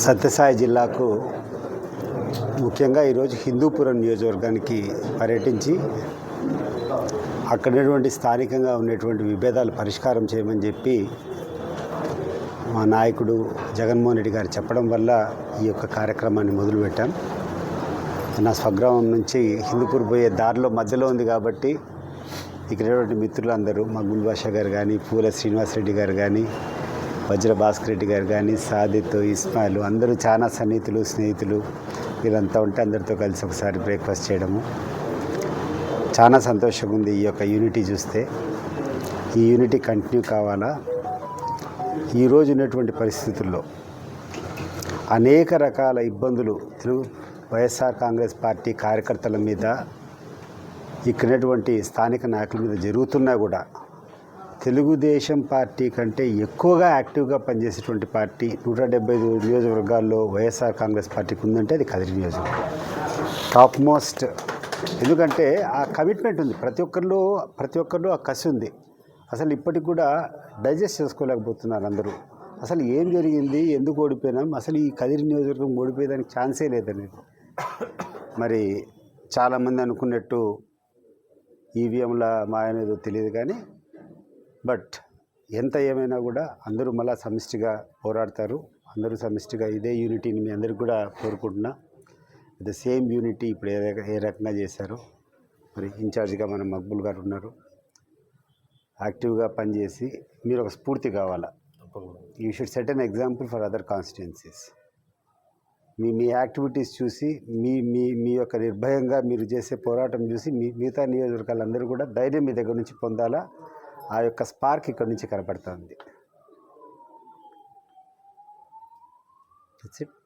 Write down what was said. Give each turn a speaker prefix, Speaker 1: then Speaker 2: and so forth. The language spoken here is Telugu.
Speaker 1: సత్యసాయి జిల్లాకు ముఖ్యంగా ఈరోజు హిందూపురం నియోజకవర్గానికి పర్యటించి అక్కడటువంటి స్థానికంగా ఉన్నటువంటి విభేదాలు పరిష్కారం చేయమని చెప్పి మా నాయకుడు జగన్మోహన్ రెడ్డి గారు చెప్పడం వల్ల ఈ యొక్క కార్యక్రమాన్ని మొదలుపెట్టాం. నా స్వగ్రామం నుంచి హిందూపూర్ పోయే దారిలో మధ్యలో ఉంది కాబట్టి ఇక్కడ మిత్రులందరూ మా గుల్బాషా గారు కానీ పూల శ్రీనివాసరెడ్డి గారు కానీ వజ్ర భాస్కర్ రెడ్డి గారు కానీ సాదిత్ ఇస్మాయిల్ అందరూ చాలా సన్నిహితులు స్నేహితులు. వీళ్ళంతా ఉంటే అందరితో కలిసి ఒకసారి బ్రేక్ఫాస్ట్ చేయడము. చాలా సంతోషంగా ఉంది ఈ యొక్క యూనిటీ చూస్తే. ఈ యూనిటీ కంటిన్యూ కావాలా? ఈరోజు ఉన్నటువంటి పరిస్థితుల్లో అనేక రకాల ఇబ్బందులు తెలుగు వైఎస్ఆర్ కాంగ్రెస్ పార్టీ కార్యకర్తల మీద ఇక్కడటువంటి స్థానిక నాయకుల మీద జరుగుతున్నా కూడా తెలుగుదేశం పార్టీ కంటే ఎక్కువగా యాక్టివ్గా పనిచేసేటువంటి పార్టీ నూట డెబ్బై ఐదు నియోజకవర్గాల్లో వైఎస్ఆర్ కాంగ్రెస్ పార్టీకి ఉందంటే అది కదిరి నియోజకవర్గం. టాప్ మోస్ట్ ఎందుకంటే ఆ కమిట్మెంట్ ఉంది. ప్రతి ఒక్కరిలో ప్రతి ఒక్కరిలో ఆ కసి ఉంది. అసలు ఇప్పటికి కూడా డైజెస్ట్ చేసుకోలేకపోతున్నారు అందరూ. అసలు ఏం జరిగింది ఎందుకు ఓడిపోయినాం అసలు ఈ కదిరి నియోజకవర్గం ఓడిపోయేదానికి ఛాన్సే లేదనేది. మరి చాలామంది అనుకున్నట్టు ఈవీఎంల మాయనేదో తెలియదు కానీ బట్ ఎంత ఏమైనా కూడా అందరూ మళ్ళా సమిష్టిగా పోరాడతారు. అందరూ సమిష్టిగా ఇదే యూనిటీని మీ అందరికి కూడా కోరుకుంటున్నా. ద సేమ్ యూనిటీ ఇప్పుడు ఏ ఏ రకంగా చేశారో. మరి ఇన్ఛార్జిగా మన మక్బుల్ గారు ఉన్నారు. యాక్టివ్గా పనిచేసి మీరు ఒక స్ఫూర్తి కావాలా? You should set an example for other constituencies మీ మీ యాక్టివిటీస్ చూసి మీ మీ మీ యొక్క నిర్భయంగా మీరు చేసే పోరాటం చూసి మీ మిగతా నియోజకవర్గాలందరూ కూడా ధైర్యం మీ దగ్గర నుంచి పొందాలా? ఆ యొక్క స్పార్క్ ఇక్కడ నుంచి కనపడుతుంది. ఇట్